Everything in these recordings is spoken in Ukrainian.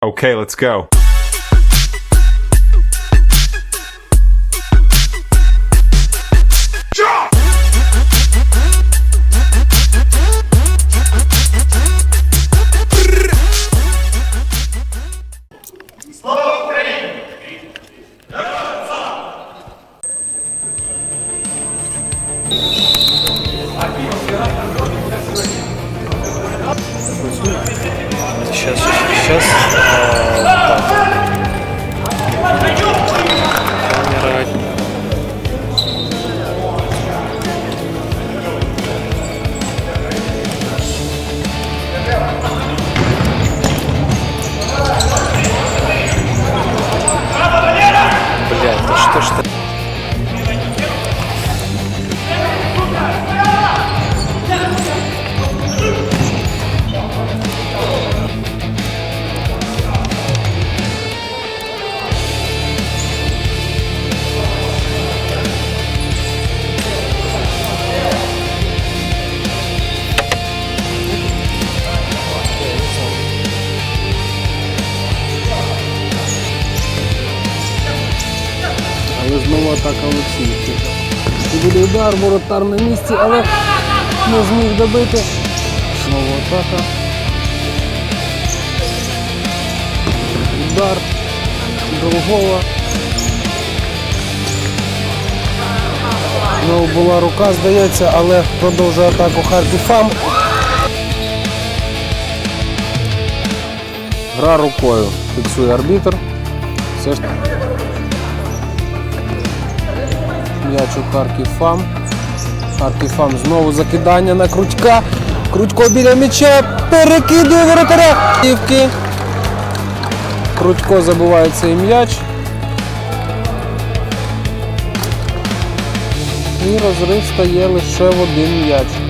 Okay, let's go. Знову атака Олексіївки. І буде удар, воротар на місці, але не зміг добити. Знову атака. Удар. Долгова. Знову була рука, здається, але продовжує атаку Харків ФАМ. Гра рукою. Фіксує арбітр. Все ж М'яч у Харків ФАМ. Харків ФАМ знову закидання на Крутька. Крутько біля м'яча перекидує воротаря. Крутько забуває цей м'яч. І розрив стає лише в один м'яч.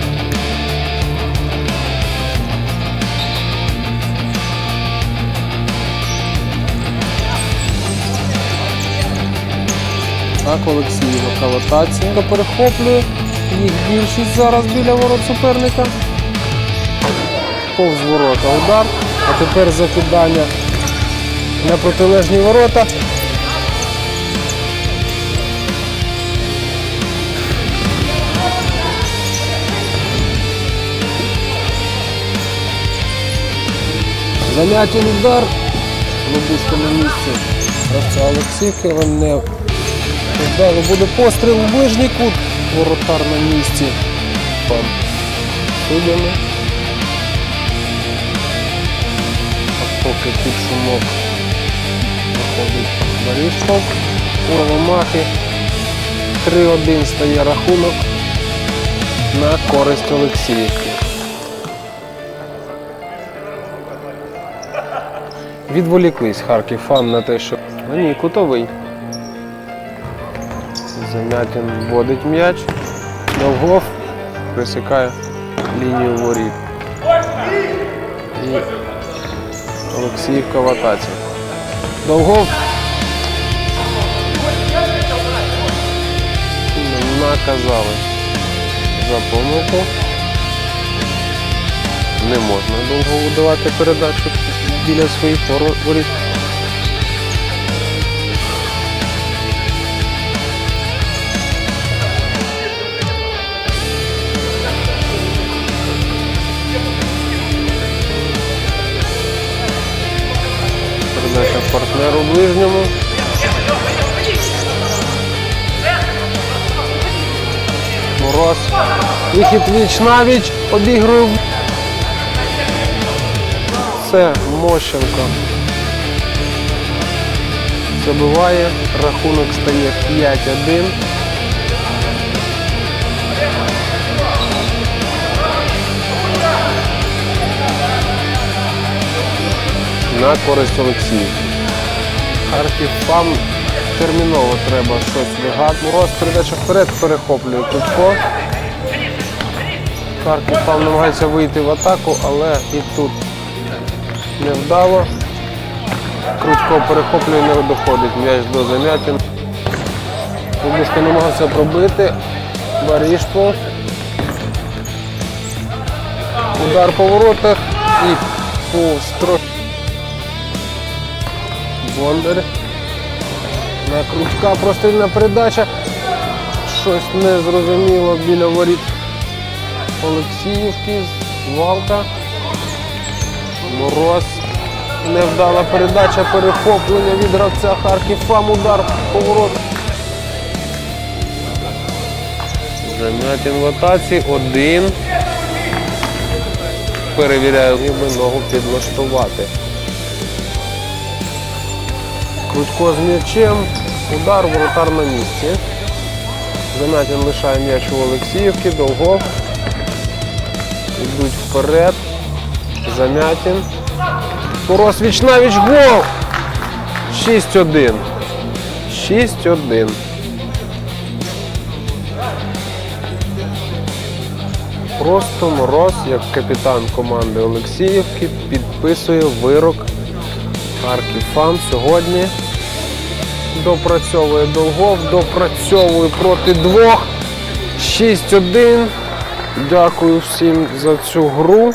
Так, Олексієва каватація перехоплює. Їх більшість зараз біля ворот суперника. Повз ворота удар. А тепер закидання на протилежні ворота. Замятін удар. Лобушка на місці. Олексівки, не Вдало буде постріл у ближній кут. Воротар на місці. Пан судями. А поки під шумок виходить Борішков. Урвомахи. 3-1 стає рахунок на користь Олексіївки. Відволіклись Харків фан на те, що. А ні, кутовий. Замятін вводить м'яч. Довгов присікає лінію воріт. І Олексіївка в атаці. Довгов. Наказали за помилку. Не можна довго давати передачу біля своїх воріт. Вихід віч навіч. Це Мощенко. Забиває. Рахунок стає 5-1. на користь Олексіївки. Харків терміново треба щось вигадати. Мороз передача вперед перехоплює Кутко. Харків ФАМ намагається вийти в атаку, але і тут невдало. Крутько перехоплює, не доходить м'яч до замятин. Лубушка намагався пробити. Барішпо. Удар по воротах і повз. Бондар. На крючка прострільна передача. Щось незрозуміло біля воріт Олексіївки. Звалка. Мороз. Невдала передача, перехоплення від гравця Харків Фам, удар, поворот. Замятін в атаці, один. Перевіряю, ніби ногу підлаштувати. Крутько з м'ячем, удар, воротар на місці. Замятін лишає м'яч у Олексіївки, Долгов. Йдуть вперед. Замятін. Порос віч навіч гол! 6-1. 6-1. Просто Мороз, як капітан команди Олексіївки, підписує вирок Харків Фам сьогодні. Допрацьовує Долгов, допрацьовує проти двох. 6-1. Дякую всім за цю гру.